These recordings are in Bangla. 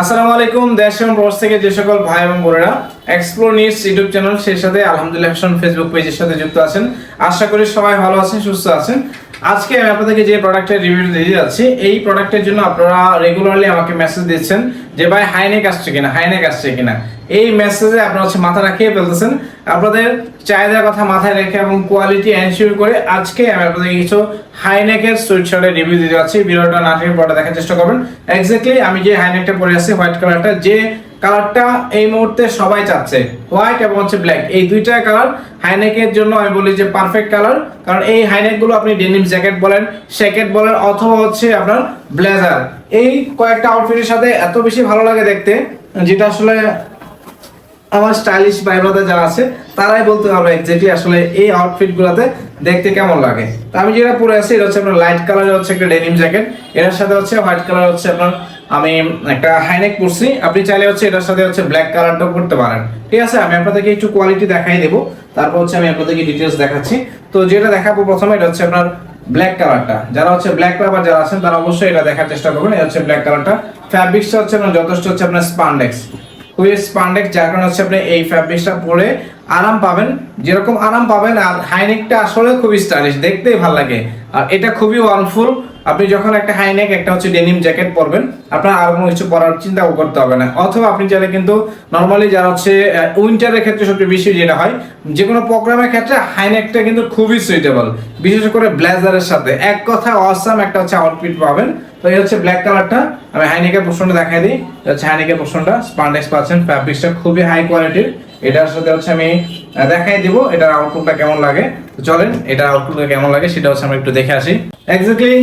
আসসালামু আলাইকুম দেশ এবং প্রবাস থেকে যে সকল ভাই এবং বোনেরা। এক্সপ্লোর নিউজ ইউটিউব চ্যানেল সেই সাথে আলহামদুলিল্লাহ ফ্যাশন ফেসবুক পেজের সাথে যুক্ত আছেন। আশা করি সবাই ভালো আছেন, সুস্থ আছেন। আজকে আমি আপনাদেরকে যে প্রোডাক্টের রিভিউ দিয়ে যাচ্ছি, এই প্রোডাক্টের জন্য আপনারা রেগুলারলি আমাকে মেসেজ দিচ্ছেন যে, ভাই হাইনেক আসছে কিনা? হাইনেক আসছে কিনা? এই মেসেজে আপনারা হচ্ছে মাথা রাখিয়ে ফেলতেছেন। আপনাদের চাহিদার কথা মাথায় রেখে এবং কোয়ালিটি এনশিওর করে আজকে আমি আপনাদেরকে কিছু হাইনেকের সুইট শার্টের রিভিউ দিতে যাচ্ছি। ভিডিওটা না টেনে পরে দেখার চেষ্টা করবেন। এক্স্যাক্টলি আমি যে হাইনেকটা পরে আছি হোয়াইট কালারটা যে কালারটা এই মুহূর্তে সবাই চাচ্ছে। হোয়াইট এবং হচ্ছে ব্ল্যাক এই দুইটা কালার হাইনেকের জন্য আমি বলি যে পারফেক্ট কালার কারণ এই হাইনেকগুলো আপনি ডেনিম জ্যাকেট বলেন শ্যাকেট বলেন, অথবা হচ্ছে আপনার ব্লেজার এই কয়েকটা আউটফিটের সাথে এত বেশি ভালো লাগে দেখতে, যেটা আসলে আমার স্টাইলিশ ভাই ব্রাদার যারা আছে, তারাই বলতে পারবে এক্স্যাক্টলি আসলে এই আউটফিট গুলাতে দেখতে কেমন লাগে। তো আমি যেটা পরে আছি, এটা হচ্ছে আপনার লাইট কালারের হচ্ছে একটা ডেনিম জ্যাকেট এটার সাথে হচ্ছে হোয়াইট কালার হচ্ছে আপনার আমি একটা হাইনেক পরছি। আপনি চাইলে হচ্ছে এটার সাথে হচ্ছে ব্ল্যাক কালারটাও করতে পারেন। ঠিক আছে? আমি আপনাদেরকে একটু কোয়ালিটি দেখাই দেবো। তারপর হচ্ছে আমি আপনাদেরকে ডিটেলস দেখাচ্ছি। তো যেটা দেখাবো প্রথমে, এটা হচ্ছে আপনার ব্ল্যাক কালারটা যারা হচ্ছে ব্ল্যাক কালার যারা আছেন, তারা অবশ্যই এটা দেখার চেষ্টা করবেন। এটা হচ্ছে ব্ল্যাক কালারটা ফ্যাব্রিক্সটা হচ্ছে আপনার যথেষ্ট হচ্ছে আপনার স্পান্ডেক্স খুবই স্পান্ডেক্স যার কারণে হচ্ছে আপনি এই ফ্যাব্রিক্সটা পরে আরাম পাবেন। যেরকম আরাম পাবেন, আর হাইনেকটা আসলে খুবই স্টাইলিশ দেখতেই ভালো লাগে। আর এটা খুবই ওয়ার্মফুল আপনি যখন একটা হাইনেক একটা হচ্ছে ডেনিম জ্যাকেট পরবেন, আপনার আর কোনো কিছু পরার চিন্তা করতে হবে না। অথবা আপনি চাইলে কিন্তু নর্মালি যারা হচ্ছে উইন্টারের ক্ষেত্রে সবচেয়ে বেশি যেটা হয়, যে কোনো প্রোগ্রামের ক্ষেত্রে হাইনেকটা কিন্তু খুবই সুইটেবল বিশেষ করে ব্লেজারের সাথে। এক কথা অসাম একটা হচ্ছে আউটফিট পাবেন। তো এই হচ্ছে ব্ল্যাক কালারটা আমি হাইনেকের পোর্শনটা দেখাই দিই। হচ্ছে হাইনেকের পোর্শনটা। স্পান্ডেক্স পাচ্ছেন ফ্যাব্রিক্সটা খুবই হাই কোয়ালিটির এটার সাথে হচ্ছে আমি দেখাই দিব এটার আউটলুকটা কেমন লাগে। চলেন, এটার আউটলুকটা কেমন লাগে সেটা হচ্ছে আমরা একটু দেখে আসি। এক্স্যাক্টলি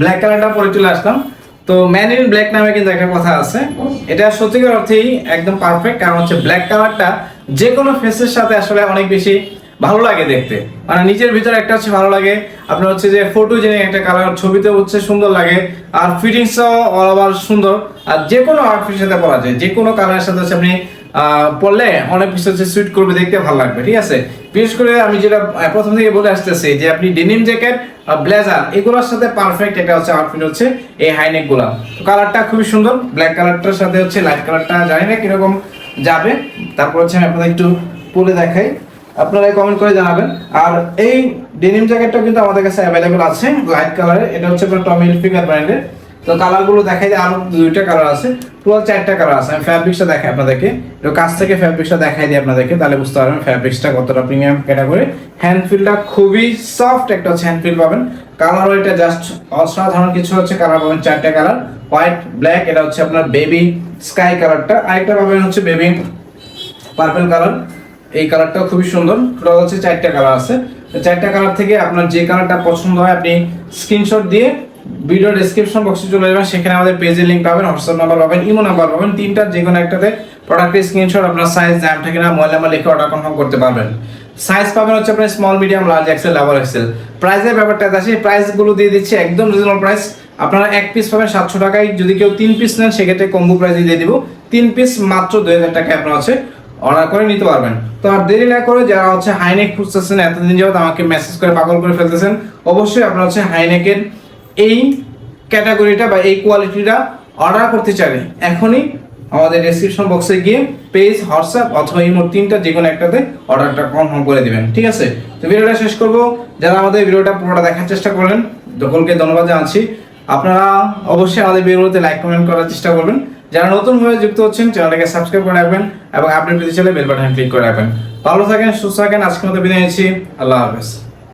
ব্ল্যাক কালারটা পরে চলে আসলাম। তো ম্যান ইন ব্ল্যাক নামে কিন্তু একটা কথা আছে। এটা সত্যিকার অর্থেই একদম পারফেক্ট কারণ হচ্ছে ব্ল্যাক কালারটা যে কোনো ফেসের সাথে আসলে অনেক বেশি ভালো লাগে দেখতে। মানে নিজের ভিতরে একটা হচ্ছে ভালো লাগে, আপনার হচ্ছে যে ফটো জেনে একটা কালার ছবিতে হচ্ছে সুন্দর লাগে, আর ফিটিংসও অল ওভার সুন্দর। আর যে কোনো আউটফিটের সাথে পরা যায় যে কোনো কালারের সাথে হচ্ছে আপনি পরলে অনেক কিছু হচ্ছে সুইট করবে, দেখতে ভালো লাগবে, ঠিক আছে? বিশেষ করে আমি যেটা প্রথম থেকে বলে আসতেছি যে আপনি ডেনিম জ্যাকেট ব্লেজার এগুলোর সাথে পারফেক্ট একটা হচ্ছে আউটফিট হচ্ছে এই হাইনেকগুলা। তো কালারটা খুবই সুন্দর ব্ল্যাক কালারটার সাথে হচ্ছে লাইট কালারটা জানি না কীরকম যাবে। তারপর হচ্ছে আমি আপনাদের একটু পরে দেখাই। আপনারা কমেন্ট করে জানাবেন। আর এই ডেনিম জ্যাকেটটা কিন্তু আমাদের কাছে অ্যাভেলেবেল আছে লাইট কালারে এটা হচ্ছে আপনার টমি হিলফিগার ব্র্যান্ডের তো কালারগুলো দেখাই দিয়ে আরও দুইটা কালার আছে। টোটাল চারটা কালার আছে। আমি ফ্যাব্রিক্সটা দেখাই আপনাদেরকে। একটু কাছ থেকে ফ্যাব্রিক্সটা দেখাই দিই আপনাদেরকে, তাহলে বুঝতে পারবেন ফ্যাব্রিক্সটা কতটা প্রিমিয়াম ক্যাটাগরি হ্যান্ড ফিলটা খুবই সফট একটা হচ্ছে হ্যান্ড ফিল পাবেন। কালারও এটা জাস্ট অসাধারণ কিছু হচ্ছে কালার পাবেন, চারটা কালার হোয়াইট ব্ল্যাক এটা হচ্ছে আপনার বেবি স্কাই কালারটা আরেকটা পাবেন হচ্ছে বেবি পার্পল কালার এই কালারটাও খুবই সুন্দর। টোটাল হচ্ছে চারটা কালার আছে। চারটা কালার থেকে আপনার যে কালারটা পছন্দ হয়, আপনি স্ক্রিনশট দিয়ে ভিডিও ডেসক্রিপশন বক্সে চলে যাবেন, সেখানে আমাদের পেজের লিঙ্ক পাবেন হোয়াটসঅ্যাপ নাম্বার পাবেন ইমো নাম্বার পাবেন, তিনটা যে কোনো একটাতে প্রোডাক্টের স্ক্রিনশট আপনার সাইজ দাম থাকে না, ময়লা মা লিখে অর্ডার কনফার্ম করতে পারবেন। সাইজ পাবেন হচ্ছে আপনার small medium large XL double XL প্রাইসের ব্যাপারটা আছে প্রাইসগুলো দিয়ে দিচ্ছি, একদম রিজনেবল প্রাইস আপনারা এক পিস পাবেন সাতশো টাকায়, যদি কেউ তিন পিস নেন, সেক্ষেত্রে কম্বো প্রাইসে দিয়ে দিব। তিন পিস মাত্র দুই হাজার টাকায় আপনার হচ্ছে অর্ডার করে নিতে পারবেন। তো আর দেরি না করে যারা হচ্ছে হাইনেক খুঁজতেছেন, এতদিন যাবত আমাকে মেসেজ করে পাগল করে ফেলতেছেন, অবশ্যই আপনারা হচ্ছে হাইনেকের এই ক্যাটাগরিটা বা এই কোয়ালিটিটা অর্ডার করতে চাইলে এখনই আমাদের ডেসক্রিপশন বক্সে গিয়ে পেজ হোয়াটসঅ্যাপ অথবা ইমোর তিনটা যে কোনো একটাতে অর্ডারটা কনফার্ম করে দিবেন, ঠিক আছে? তো ভিডিওটা শেষ করব। যারা আমাদের ভিডিওটা পুরোটা দেখার চেষ্টা করলেন, সকলকে ধন্যবাদ জানাচ্ছি। আপনারা অবশ্যই আমাদের ভিডিওতে লাইক কমেন্ট করার চেষ্টা করবেন। যারা নতুন হয়ে যুক্ত হচ্ছেন, চ্যানেলটাকে সাবস্ক্রাইব করে রাখবেন এবং আপডেট পেতে চাইলে বেল বাটন ক্লিক করে রাখবেন। ভালো থাকেন, সুস্থ থাকেন। আজকের মতো বিদায় নিচ্ছি। আল্লাহ হাফেজ।